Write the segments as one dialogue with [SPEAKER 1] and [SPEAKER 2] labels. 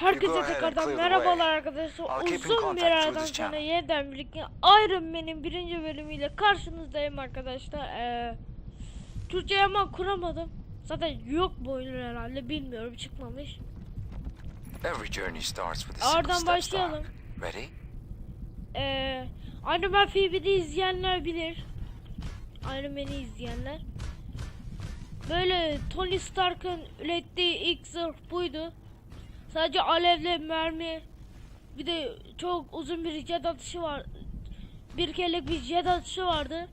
[SPEAKER 1] Herkese tekrardan merhabalar arkadaşlar. Uzun bir aradan sonra yeniden birlikte Iron Man'in birinci bölümüyle karşınızdayım arkadaşlar. Ee, Türkçe ama kuramadım. Zaten yok bu oyunun herhalde bilmiyorum çıkmamış.
[SPEAKER 2] Every journey starts with a
[SPEAKER 1] Oradan başlayalım.
[SPEAKER 2] Ready?
[SPEAKER 1] Ee, Iron Man filmini izleyenler bilir. Iron Man'i izleyenler. Böyle Tony Stark'ın ürettiği ilk zırh buydu. Sadece alevle mermi bir de çok uzun bir jet atışı var. Bir kerelik bir jet atışı vardı.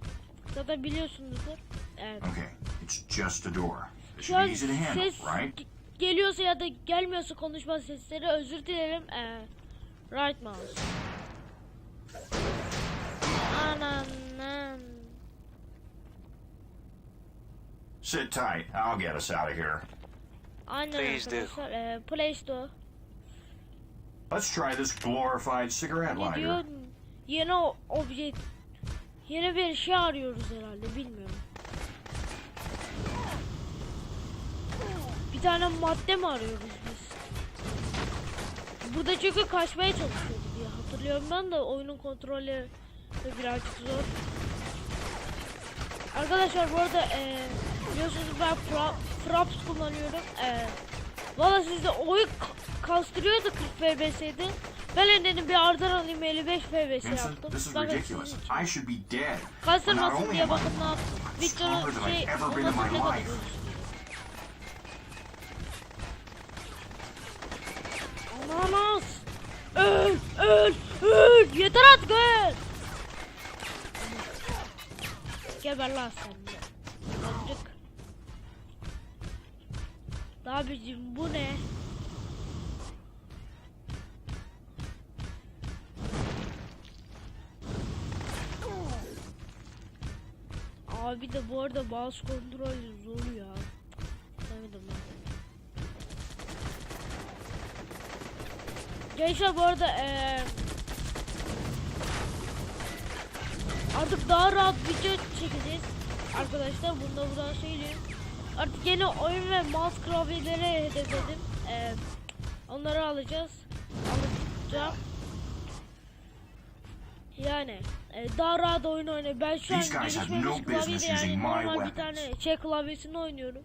[SPEAKER 1] Zaten biliyorsunuzdur. Evet.
[SPEAKER 3] Okay, it's just a door.
[SPEAKER 1] Şu an ses
[SPEAKER 3] right?
[SPEAKER 1] ge- geliyorsa ya da gelmiyorsa konuşma sesleri özür dilerim. Ee, right mouse. Ananın.
[SPEAKER 3] Sit tight. I'll get us out of here.
[SPEAKER 1] Aynen
[SPEAKER 2] Please
[SPEAKER 1] arkadaşlar. Ee, Play Store.
[SPEAKER 3] Let's try this glorified cigarette
[SPEAKER 1] Ne diyor?
[SPEAKER 3] lighter.
[SPEAKER 1] Yeni obje. Yeni bir şey arıyoruz herhalde bilmiyorum. Bir tane madde mi arıyoruz biz? Burada çünkü kaçmaya çalışıyordu diye hatırlıyorum ben de oyunun kontrolü de birazcık zor. Arkadaşlar bu arada eee biliyorsunuz ben Fra Fraps kullanıyorum. Eee Valla sizde oyun ka- kastırıyordu 40 FPS'ydi. Ben de dedim bir ardan alayım 55 FPS yaptım. Bakın sizin için. Kastırmasın diye bakın ne yaptım.
[SPEAKER 3] Than
[SPEAKER 1] şey ondan sonra
[SPEAKER 3] life.
[SPEAKER 1] Ananas! Öl! Öl! Öl! Yeter artık öl! Geber lan sen Abicim bu ne? Abi de bu arada mouse kontrolü zor ya. Demedim ben. Gençler bu arada eee artık daha rahat video çekeceğiz arkadaşlar bunu da buradan söyleyeyim. Artık yeni oyun ve mouse klavyeleri hedefledim. Eee onları alacağız. Alacağım. Yani e, daha rahat oyun oynuyor. Ben şu an gelişmemiş
[SPEAKER 3] business
[SPEAKER 1] yani normal bir tane şey klavyesini oynuyorum.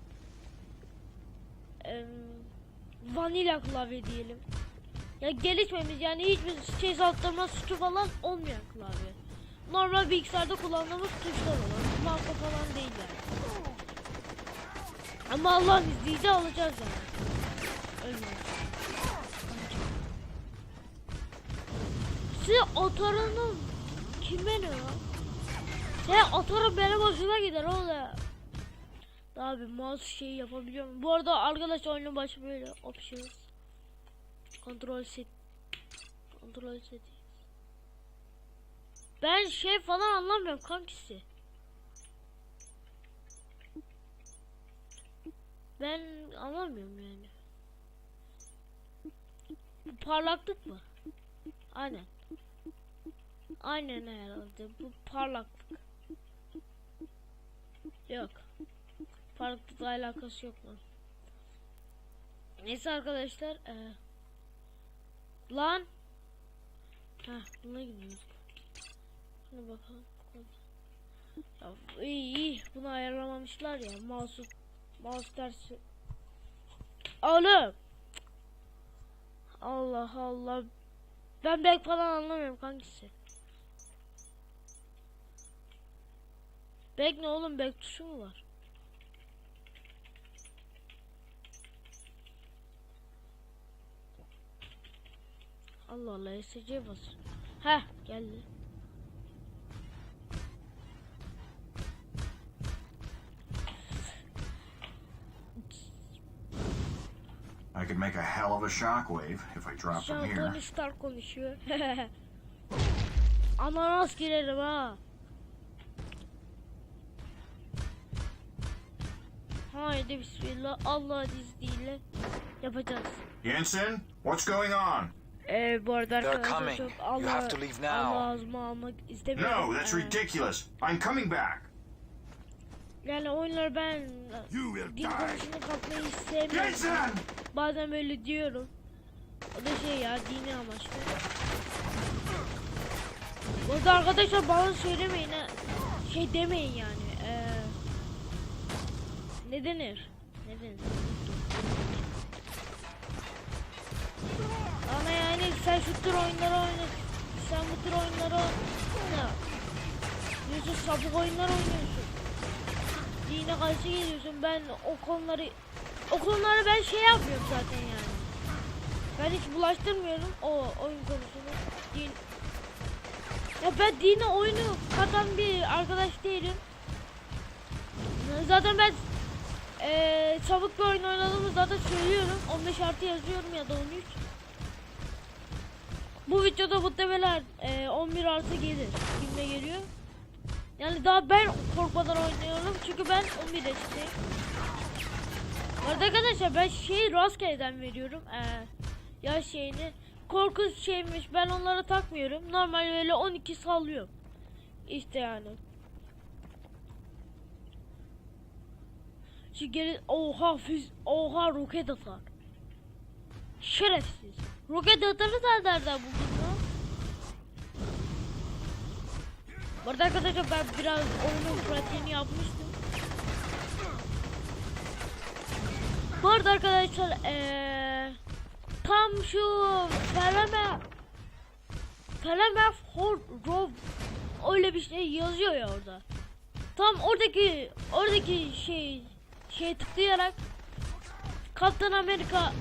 [SPEAKER 1] Eee vanilla klavye diyelim. Ya gelişmemiş yani hiçbir şey saptırma suçu falan olmayan klavye. Normal bilgisayarda kullandığımız tuşlar olan. Marka falan değil yani. Ama Allah'ın izniyle alacağız yani. Öyle. Size atarının kime ne ya? He atarın benim hoşuma gider oğlum. Abi mouse şeyi yapabiliyorum. Bu arada arkadaş oyunun başı böyle options. Kontrol set. Kontrol set. Ben şey falan anlamıyorum kankisi. Ben anlamıyorum yani. Parlaklık mı? Aynen. Aynen herhalde. Bu parlaklık. Yok. Parlaklıkla alakası yok lan. Neyse arkadaşlar. eee Lan. Ha, buna gidiyoruz. Şuna bakalım. Ya iyi iyi. Bunu ayarlamamışlar ya. Mouse mouse tersi. Oğlum. Allah Allah. Ben back falan anlamıyorum kankisi. Back ne oğlum? Back tuşu mu var? Allah Allah SC bas. Heh geldi.
[SPEAKER 3] Hell of a shockwave if I drop from here.
[SPEAKER 1] Tony Stark konuşuyor. Ananas girerim ha. Haydi bismillah Allah'ın izniyle yapacağız.
[SPEAKER 3] Jensen, what's going on?
[SPEAKER 1] Ee, bu arada
[SPEAKER 2] They're
[SPEAKER 1] arkadaşlar
[SPEAKER 2] coming.
[SPEAKER 1] çok
[SPEAKER 2] You
[SPEAKER 1] Allah,
[SPEAKER 2] have to leave now.
[SPEAKER 1] Allah ağzıma almak istemiyorum.
[SPEAKER 3] No, that's
[SPEAKER 1] Ee,
[SPEAKER 3] ridiculous. I'm coming back.
[SPEAKER 1] Yani oyunları ben dil konusunu katmayı sevmiyorum. Bazen böyle diyorum. O da şey ya dini amaçlı. Burada arkadaşlar bana söylemeyin ha. Şey demeyin yani. Ee, ne denir? Ne denir? Ama yani sen şu tür oyunları oyna. Sen bu tür oyunları oyna. Diyorsun sapık oyunlar oynuyorsun. Dine karşı geliyorsun. Ben o konuları o konuları ben şey yapmıyorum zaten yani. Ben hiç bulaştırmıyorum o oyun konusunu. Din ya ben dine oyunu katan bir arkadaş değilim. Zaten ben eee çabuk bir oyun oynadığımı zaten söylüyorum. 15 artı yazıyorum ya da 13. Bu videoda muhtemelen eee 11 artı gelir. Filme geliyor. Yani daha ben korkmadan oynuyorum çünkü ben 11 yaşındayım. Arada arkadaşlar ben şeyi rastgeleden veriyorum. Ee, yaş şeyini. Korku şeymiş ben onlara takmıyorum. Normal böyle 12 sallıyorum. İşte yani. Şu geri oha füz oha roket atar. Şerefsiz. Roket atarı da nereden buldun lan? Bu arkadaşlar ben biraz oyunun pratiğini yapmıştım. Bu arada arkadaşlar eee tam şu Fereme Fereme Hor Rov öyle bir şey yazıyor ya orada. Tam oradaki oradaki şey şey tıklayarak Kaptan Amerika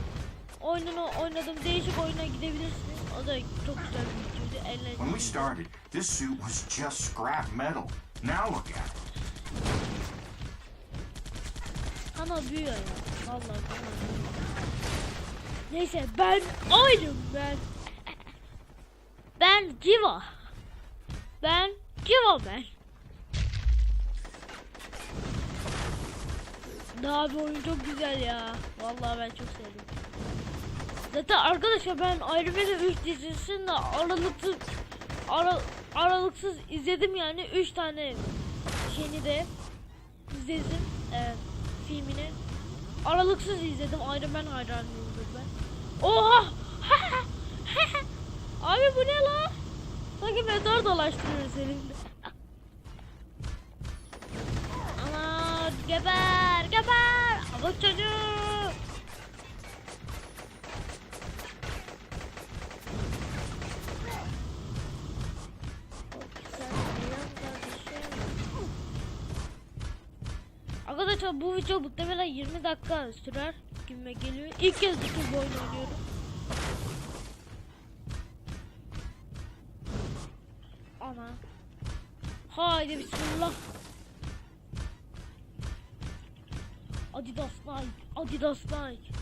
[SPEAKER 1] oyununu oynadım. Değişik oyuna gidebilirsiniz. O da çok güzel bir videoydu.
[SPEAKER 3] When we started, this suit was just scrap metal. Now look at it.
[SPEAKER 1] Kana büyüyor ya. Vallahi kana büyüyor. Neyse ben Iron ben. Ben Civa. Ben Civa ben. Daha bir oyun çok güzel ya. Vallahi ben çok sevdim. Zaten arkadaşlar ben Iron Man'in 3 dizisini de aralıksız ara, aralıksız izledim yani 3 tane şeyini de izledim e, filmini. Aralıksız izledim. Iron Man hayranıyımdır ben. Oha! Abi bu ne lan? Sanki meteor dolaştırıyoruz elimde. Ama geber geber. Ama çocuğu. Arkadaşlar bu video muhtemelen 20 dakika sürer gibime geliyor. İlk kez bu oyun oynuyorum. Ana. Haydi bismillah. Adidas Nike. Adidas Nike.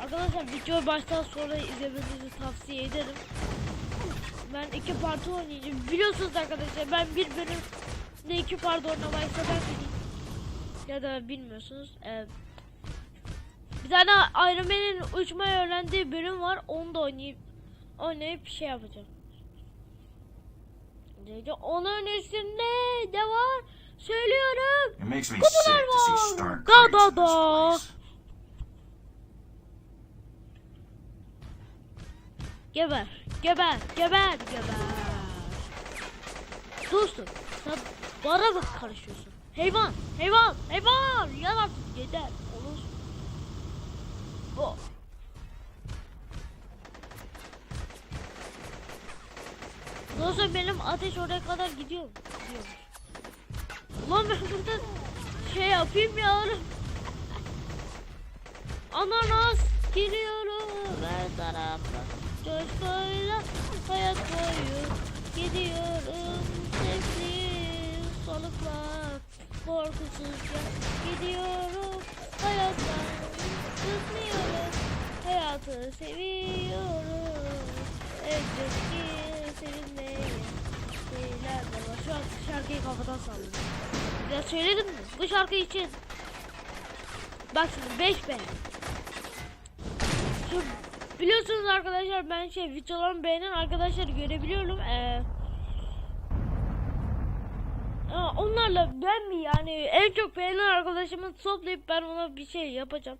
[SPEAKER 1] Arkadaşlar videoyu baştan sonra izlemenizi tavsiye ederim. Ben iki parti oynayacağım. Biliyorsunuz arkadaşlar ben bir bölüm ne iki parti oynamayı seven biriyim. Ya da bilmiyorsunuz. Ee, bir tane Iron Man'in uçmayı öğrendiği bölüm var. Onu da oynayıp oynayıp şey yapacağım. Neydi? Onun üstünde ne var? Söylüyorum. Kutular var. Da da da. Geber, geber, geber, geber. Dostum, sen bana mı karışıyorsun? Hayvan, hayvan, hayvan. Yararsın, yeter. Olur. Bu. Dostum benim ateş oraya kadar gidiyor. Gidiyormuş. Ulan ben burada şey yapayım ya oğlum. Ananas geliyorum her tarafta Coşkuyla hayat boyu gidiyorum Sessiz soluklar korkusuzca gidiyorum. Hayattan kızmıyorum. Hayatı seviyorum. Elbette seninle şeyler de var Şu an şarkıyı kafadan salladım Ya söyledim mi? Bu şarkı için Bak şimdi 5 ben şu biliyorsunuz arkadaşlar ben şey videolarımı beğenen arkadaşları görebiliyorum. Ee, onlarla ben mi yani en çok beğenen arkadaşımı toplayıp ben ona bir şey yapacağım.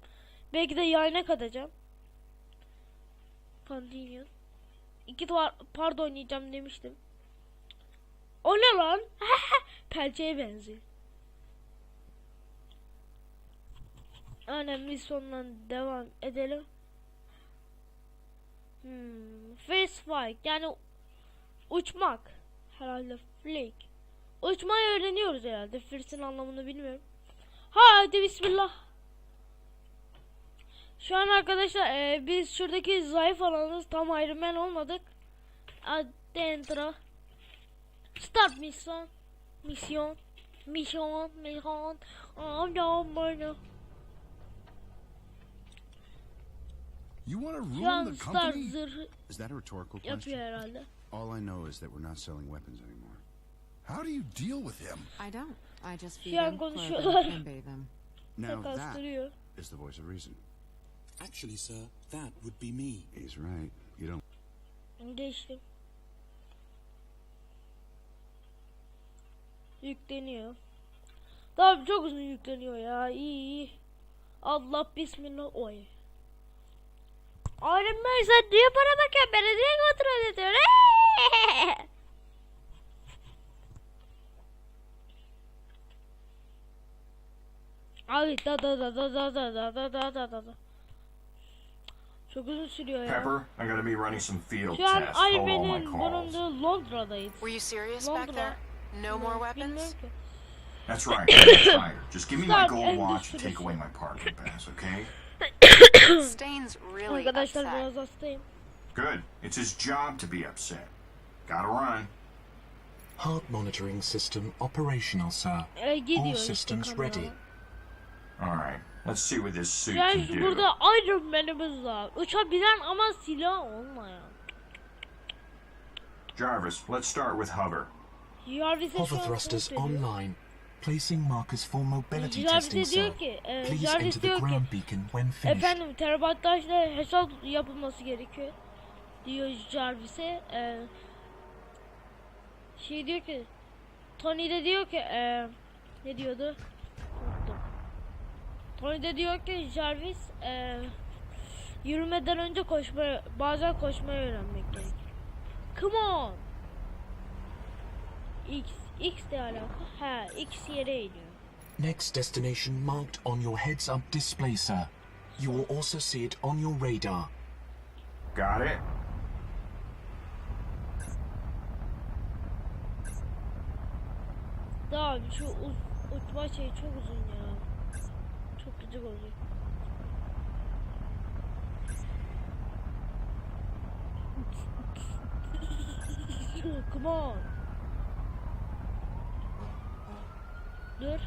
[SPEAKER 1] Belki de yayına katacağım. Continue. İki par part oynayacağım demiştim. O ne lan? Pençeye benziyor. Aynen misyondan devam edelim. Hmm, first flight yani uçmak herhalde flick. Uçmayı öğreniyoruz herhalde. First'in anlamını bilmiyorum. Haydi bismillah. Şu an arkadaşlar e, biz şuradaki zayıf alanız tam Iron Man olmadık. Adentro. Start. Mission. Oh no, no.
[SPEAKER 4] You want to ruin the company?
[SPEAKER 5] Is that a rhetorical question? All I know is that we're not selling weapons anymore.
[SPEAKER 4] How do you deal with him?
[SPEAKER 6] I don't. I just feed them, clothe and bathe them.
[SPEAKER 5] Now that is the voice of reason.
[SPEAKER 7] Actually, sir, that would be me.
[SPEAKER 5] He's right. You don't
[SPEAKER 1] Geçtim. Yükleniyor. Tamam çok uzun yükleniyor ya. İyi iyi. Allah bismillah oy. Iron Man sen niye bana bakıyorsun? Beni niye kontrol ediyorsun? Abi da da da da da da da da da da da da. Çok uzun sürüyor ya.
[SPEAKER 3] Pepper, I'm gonna be running some field
[SPEAKER 1] Şu an
[SPEAKER 3] tests. Follow all my
[SPEAKER 1] Ironman'in
[SPEAKER 3] calls.
[SPEAKER 1] bulunduğu Londra'dayız.
[SPEAKER 8] Were you serious back there? No more weapons?
[SPEAKER 3] That's right. I'm tired. Just give me my gold watch and take away my parking pass, okay?
[SPEAKER 8] Stain's really
[SPEAKER 1] Arkadaşlar
[SPEAKER 8] upset.
[SPEAKER 1] biraz hastayım.
[SPEAKER 3] Good. It's his job to be upset. Gotta run.
[SPEAKER 7] Heart monitoring system operational, sir. All systems
[SPEAKER 1] kamera.
[SPEAKER 7] ready.
[SPEAKER 3] All right. Let's see what this suit
[SPEAKER 1] Yani
[SPEAKER 3] can do.
[SPEAKER 1] burada Iron Man'imiz var. Uçabilen ama silah olmayan.
[SPEAKER 3] Jarvis, let's start with hover.
[SPEAKER 1] Jarvis'e şu
[SPEAKER 7] Hover thrusters online. Placing markers for mobility
[SPEAKER 1] Jarvis'e
[SPEAKER 7] testing, sir.
[SPEAKER 1] diyor ki, e,
[SPEAKER 7] Please
[SPEAKER 1] Jarvis
[SPEAKER 7] enter the
[SPEAKER 1] diyor ki,
[SPEAKER 7] ground beacon when finished.
[SPEAKER 1] efendim terabaytlarla hesap yapılması gerekiyor. Diyor Jarvis'e. E, şey diyor ki, Tony de diyor ki, e, ne diyordu? Tony de diyor ki Jarvis, e, yürümeden önce koşmayı, bazen koşmayı öğrenmek gerekiyor. Come on. X, X de alaka. Ha, X yere iniyor.
[SPEAKER 7] Next destination marked on your heads-up display, sir. You will also see it on your radar.
[SPEAKER 3] Got it?
[SPEAKER 1] Tamam şu uz- uçma şey çok uzun ya. Gıcık olacak. Come on. Dur.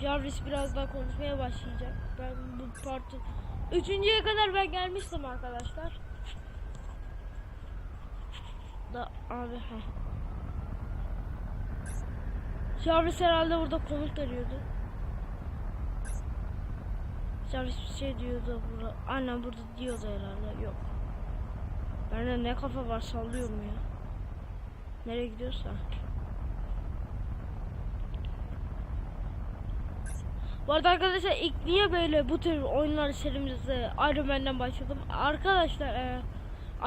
[SPEAKER 1] Jarvis biraz daha konuşmaya başlayacak. Ben bu partı... Üçüncüye kadar ben gelmiştim arkadaşlar. Da abi ha. Jarvis herhalde burada komut arıyordu. Jarvis bir şey diyordu burada. Annem burada diyordu herhalde. Yok. Bende ne kafa var sallıyorum ya. Nereye gidiyorsa. Bu arada arkadaşlar ilk niye böyle bu tür oyunlar serimizde Iron Man'den başladım. Arkadaşlar e,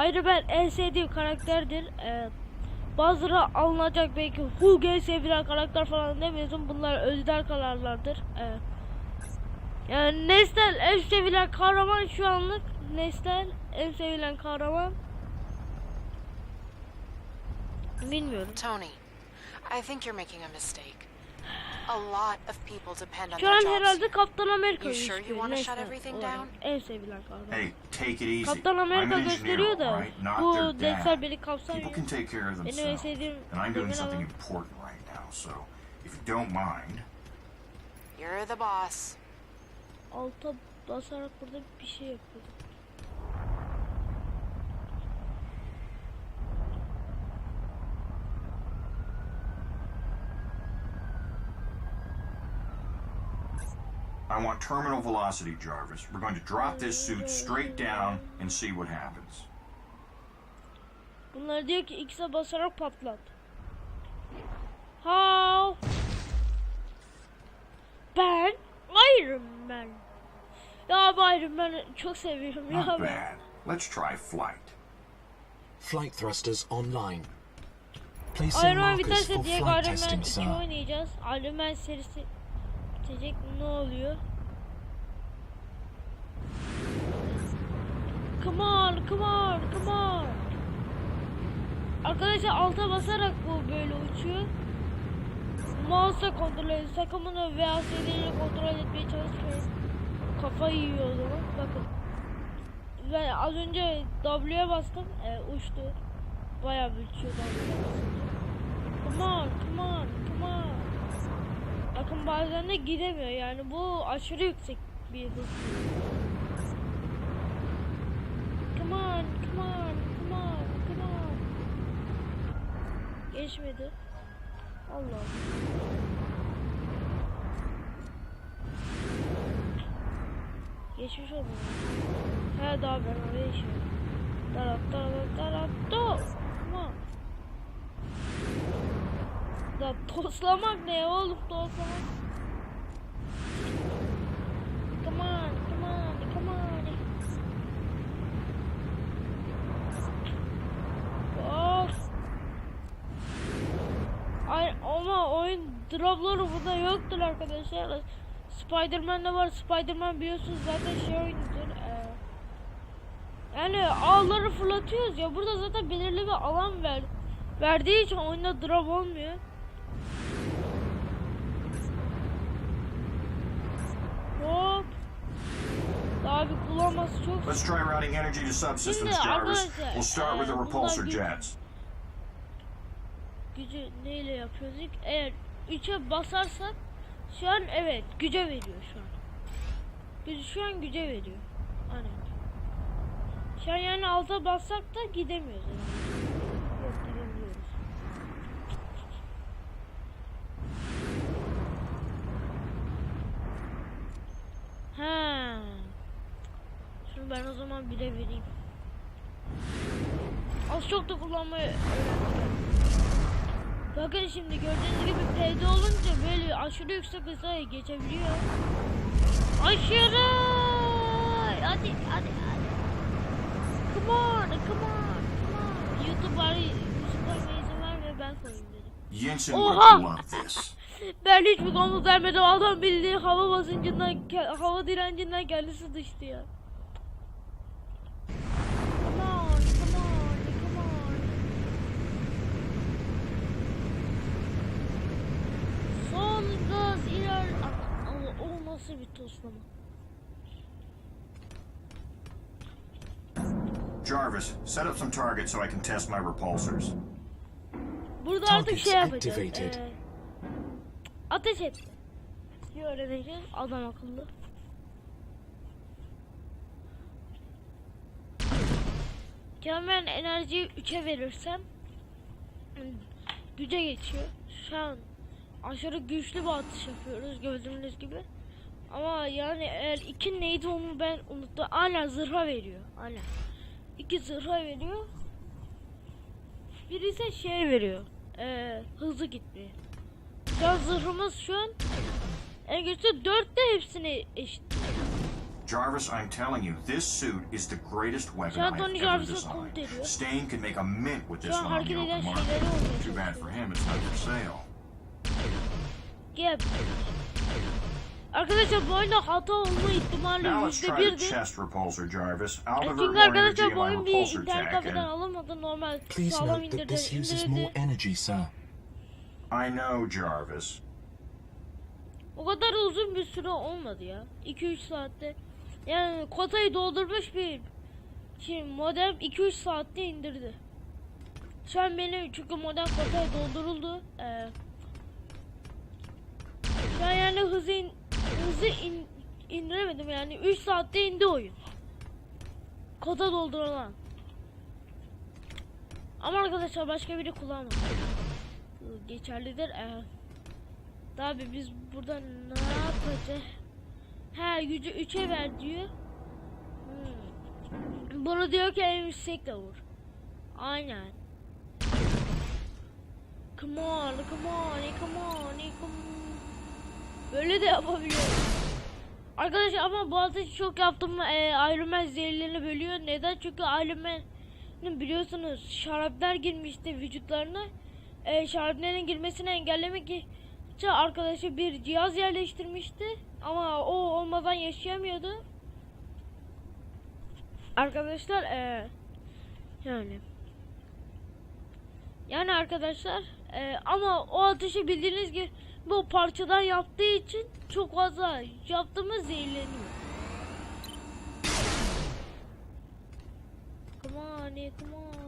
[SPEAKER 1] Iron Man en sevdiğim karakterdir. E, bazıları alınacak belki en sevilen karakter falan demiyorsun. Bunlar özel kararlardır. E, yani Nestel en sevilen kahraman şu anlık. Nestel en sevilen kahraman. Bilmiyorum.
[SPEAKER 8] Tony, I think you're making a mistake.
[SPEAKER 1] Şu an herhalde Kaptan Amerika gösteriyor.
[SPEAKER 8] Neyse.
[SPEAKER 1] En sevilen kahraman. Kaptan Amerika gösteriyor da bu
[SPEAKER 3] Dexter
[SPEAKER 1] beni kapsamıyor. Benim en sevdiğim
[SPEAKER 3] kriminal. If you don't mind.
[SPEAKER 8] You're the boss.
[SPEAKER 1] Alta basarak burada bir şey yapıyorduk.
[SPEAKER 3] I want terminal velocity, Jarvis. We're going to drop this suit straight down and see what happens.
[SPEAKER 1] Bunlar diyor ki X'e basarak patlat. How? Ben Iron Man. Ya Bayram ben çok seviyorum ya
[SPEAKER 3] Not
[SPEAKER 1] ben.
[SPEAKER 3] bad. Let's try flight.
[SPEAKER 7] Flight thrusters online. Placing
[SPEAKER 1] Iron Man
[SPEAKER 7] markers
[SPEAKER 1] biterse
[SPEAKER 7] for
[SPEAKER 1] diye
[SPEAKER 7] flight
[SPEAKER 1] Iron Man
[SPEAKER 7] testing,
[SPEAKER 1] 2
[SPEAKER 7] sir.
[SPEAKER 1] oynayacağız. Iron Man serisi bitecek. Ne oluyor? Come on, come on, come on. Arkadaşlar alta basarak bu böyle uçuyor. Mouse'la kontrol ediyor. Takımını veya seriyle kontrol etmeye çalışmıyor. Kafayı yiyor o zaman. Bakın. Ben az önce W'ye bastım. E, uçtu. Bayağı bir uçuyor. Come on, come on, come on. Bakın bazen de gidemiyor yani bu aşırı yüksek bir hız. Come on, come on, come on, come on. Geçmedi. Allah. Geçmiş oldu. He daha ben oraya işiyorum. Tarap tarap tarap do. Da toslamak ne oğlum toslamak? Come on, come on, come on. Of. Ay ama oyun dropları burada yoktur arkadaşlar. Spider-Man'de var. Spider-Man biliyorsunuz zaten şey oyunudur. Ee, yani ağları fırlatıyoruz ya. Burada zaten belirli bir alan ver, verdiği için oyunda drop olmuyor. Bir kullanması çok
[SPEAKER 3] Let's try routing energy to subsystems, Jarvis. We'll start with the repulsor jets.
[SPEAKER 1] gücü neyle yapıyoruz? Eğer 3'e basarsak şu an evet güce veriyor şu an. Gücü şu an güce veriyor. Aynen. Şu an yani alta bassak da gidemiyoruz. Yani. Yok. Ha. Ben o zaman bile vereyim. Az çok da kullanmayı öğrendim. Bakın şimdi gördüğünüz gibi P'de olunca böyle aşırı yüksek hıza geçebiliyor. Aşırı! Hadi hadi hadi. Come on, come on, come on. YouTube bari müzik koymaya izin vermiyor ben koyayım dedim.
[SPEAKER 3] Jensen
[SPEAKER 1] Oha! Ben hiçbir komut vermedim. Adam bildiği hava basıncından, hava direncinden kendisi düştü ya. Come on, come on, come on. Son gaz iler... Ah, Allah, o nasıl bir toslama?
[SPEAKER 3] Jarvis, set up some targets so I can test my repulsors.
[SPEAKER 1] Burada artık şey yapacağız.
[SPEAKER 7] activated.
[SPEAKER 1] Ee, ateş et. Bir öğreneceğiz. Adam akıllı. Ya ben enerjiyi 3'e verirsem güce geçiyor. Şu an aşırı güçlü bir atış yapıyoruz gördüğünüz gibi. Ama yani eğer iki neydi onu ben unuttum. Hala zırha veriyor. Hala. İki zırha veriyor. Biri ise şey veriyor. Ee, hızlı gitmiyor. Şu an zırhımız şu an en güçlü dörtte hepsini eşit.
[SPEAKER 3] Jarvis, I'm telling you, this suit is the greatest weapon I've ever designed. Stain can make a mint with this one on the open market. Too bad for him, it's not for sale.
[SPEAKER 1] Gel. Arkadaşlar bu oyunda hata olma ihtimali
[SPEAKER 3] Now let's
[SPEAKER 1] yüzde
[SPEAKER 3] try the
[SPEAKER 1] birdi.
[SPEAKER 3] chest repulsor, Jarvis. I'll
[SPEAKER 1] E,
[SPEAKER 3] divert
[SPEAKER 1] Çünkü arkadaşlar bu oyun bir internet kafeden alınmadı. Normal
[SPEAKER 7] Please
[SPEAKER 1] sağlam
[SPEAKER 7] note that
[SPEAKER 1] indirdi.
[SPEAKER 7] this uses
[SPEAKER 1] indirildi.
[SPEAKER 7] more energy, sir.
[SPEAKER 3] I know, Jarvis.
[SPEAKER 1] O kadar uzun bir süre olmadı ya. 2-3 saatte. Yani kotayı doldurmuş bir şey modem 2-3 saatte indirdi. Şu an benim çünkü modem kotaya dolduruldu. Ee, an yani hızı in, hızı in, indiremedim yani 3 saatte indi oyun. Kota doldurulan. Ama arkadaşlar başka biri kullanmadı. Geçerlidir. Ee, Abi biz burada ne yapacağız? Ha gücü 3'e ver diyor. Hmm. Bunu diyor ki en yüksekte vur. Aynen. Come on, come on, come on, come on. Böyle de yapabiliyor. Arkadaşlar ama bu ateşi çok yaptım. E, Iron Man zehirlerini bölüyor. Neden? Çünkü Iron Man'in biliyorsunuz şaraplar girmişti vücutlarına. E, şarapların girmesini engellemek için arkadaşı bir cihaz yerleştirmişti. Ama o olmadan yaşayamıyordu. Arkadaşlar e, yani yani arkadaşlar e, ama o ateşi bildiğiniz gibi bu parçadan yaptığı için çok fazla yaptığımız zehirleniyor. Come on, come on.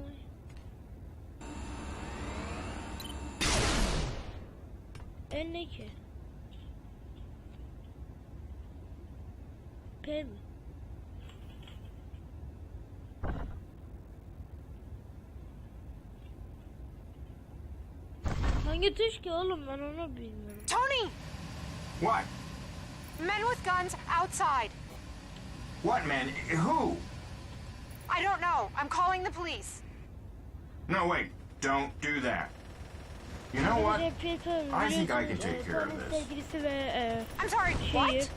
[SPEAKER 1] E ne ki? P Hangi tuş ki oğlum ben onu bilmiyorum.
[SPEAKER 8] Tony!
[SPEAKER 3] What?
[SPEAKER 8] Men with guns outside.
[SPEAKER 3] What, men? Who?
[SPEAKER 8] I don't know. I'm calling the police.
[SPEAKER 3] No, wait. Don't do that. You know what?
[SPEAKER 1] Recep
[SPEAKER 3] I think I can take care of this.
[SPEAKER 1] sevgilisi ve
[SPEAKER 8] I'm sorry, what?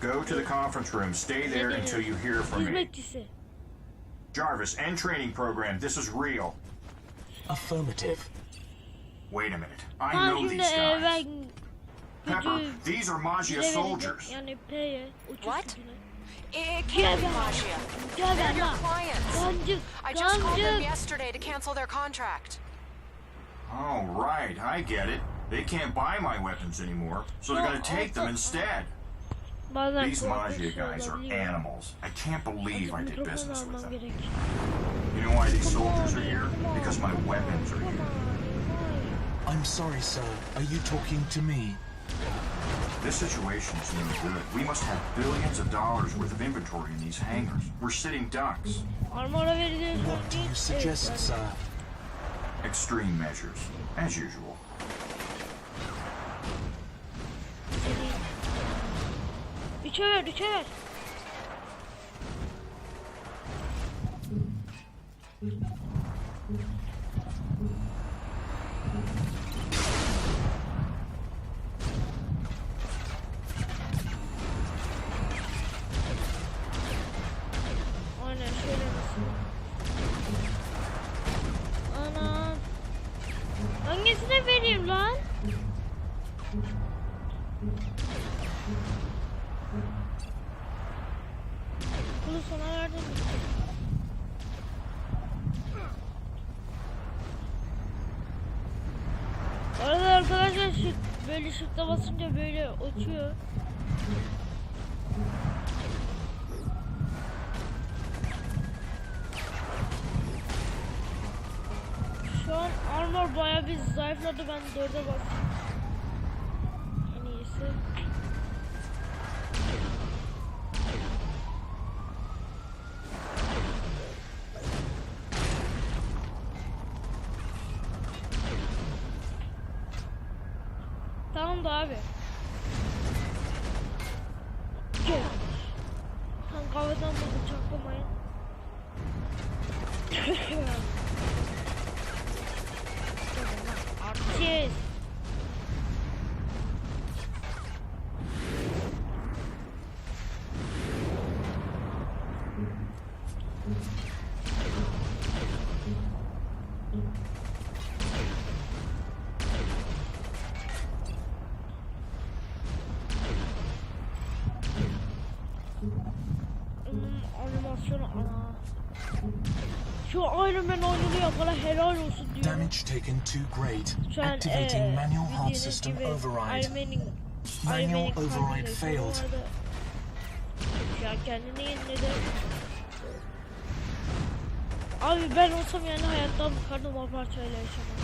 [SPEAKER 3] Go to the conference room. Stay there until you hear from me. Jarvis, end training program. This is real.
[SPEAKER 7] Affirmative.
[SPEAKER 3] Wait a minute. I
[SPEAKER 1] Ha
[SPEAKER 3] know these guys.
[SPEAKER 1] ben
[SPEAKER 3] Pepper,
[SPEAKER 1] gücü
[SPEAKER 3] these are Maggia
[SPEAKER 1] bize
[SPEAKER 3] soldiers.
[SPEAKER 1] verecek. Yani P'ye uçuş
[SPEAKER 8] What? It can't be. Magia. They're your clients. I just called them yesterday to cancel their contract.
[SPEAKER 3] Oh, right. I get it. They can't buy my weapons anymore, so they're going to take them instead. These
[SPEAKER 1] korkunç
[SPEAKER 3] Maggia guys are animals. I can't believe I did business with them. You know why these soldiers are here? Because my weapons are here.
[SPEAKER 7] I'm sorry, sir. Are you talking to me?
[SPEAKER 3] This situation's no good. We must have billions of dollars worth of inventory in these hangars. We're sitting ducks.
[SPEAKER 7] What do you suggest, sir?
[SPEAKER 3] Extreme measures, as usual.
[SPEAKER 1] Üçe ver, Sana verdim. Arada arkadaşlar şu böyle şıkta basınca böyle uçuyor. Şu an armor bayağı bir zayıfladı ben dörde bastım. Tam kahveden bunu çaklamayın. Iron Man oyununu yapana helal olsun diyorum.
[SPEAKER 7] Damage taken too great.
[SPEAKER 1] Şu an
[SPEAKER 7] Activating
[SPEAKER 1] eee,
[SPEAKER 7] manual
[SPEAKER 1] bildiğiniz
[SPEAKER 7] system override. Manual override failed.
[SPEAKER 1] Ya kendini yeniledi. Abi ben olsam yani hayatta bu karnıma parçayla yaşamam.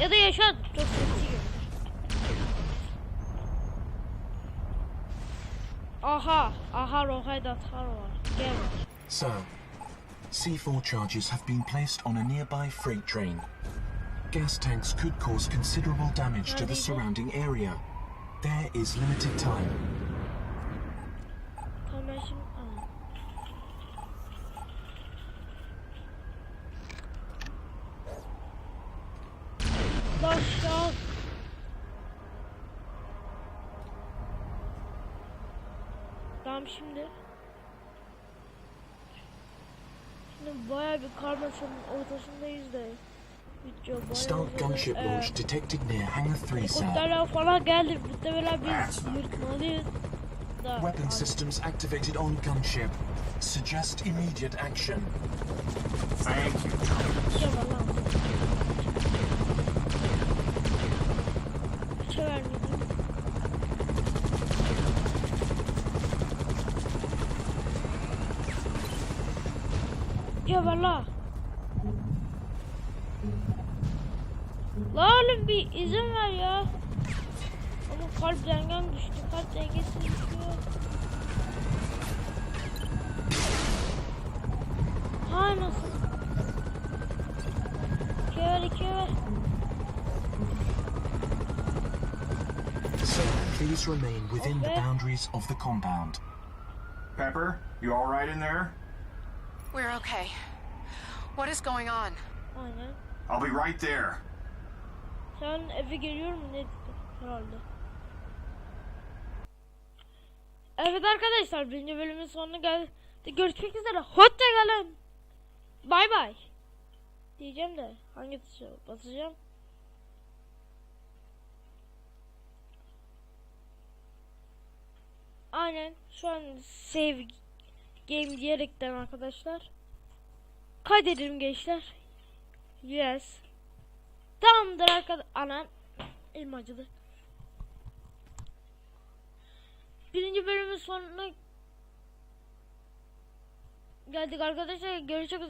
[SPEAKER 1] Ya da yaşar. Çok seksi görünür. Aha. Aha Harova. Gel var.
[SPEAKER 7] Sir, C4 charges have been placed on a nearby freight train. Gas tanks could cause considerable damage to the surrounding area. There is limited time.
[SPEAKER 1] Karmaşanın ortasındayız da. Video bayağı
[SPEAKER 7] Start
[SPEAKER 1] uzadı.
[SPEAKER 7] gunship
[SPEAKER 1] Ee,
[SPEAKER 7] launch detected near Hangar 3 Sab.
[SPEAKER 1] Helikopterler falan geldi. Muhtemelen biz yırtmalıyız. Da,
[SPEAKER 7] Weapon systems activated on gunship. Suggest immediate action.
[SPEAKER 3] Thank you, Charles.
[SPEAKER 1] Kaça ver lan. Ya ver izin ver ya. Ama kalp dengem düştü. Kalp dengesi düşüyor. Hay nasıl? İkiye ver, ikiye ver.
[SPEAKER 7] Sir, please remain within the boundaries of the compound.
[SPEAKER 3] Pepper, you all right in there?
[SPEAKER 8] We're okay. What is going on?
[SPEAKER 1] Aynen.
[SPEAKER 3] I'll be right there.
[SPEAKER 1] Sen eve geliyor mu ne herhalde. Evet arkadaşlar birinci bölümün sonuna geldi. Görüşmek üzere. Hoşçakalın. Bay bay. Diyeceğim de hangi tuşa basacağım? Aynen şu an save game diyerekten arkadaşlar. Kaydedelim gençler. Yes. Tamamdır arkadaşlar. Anan elim acıdı. Birinci bölümün sonuna geldik arkadaşlar. Görüşmek üzere.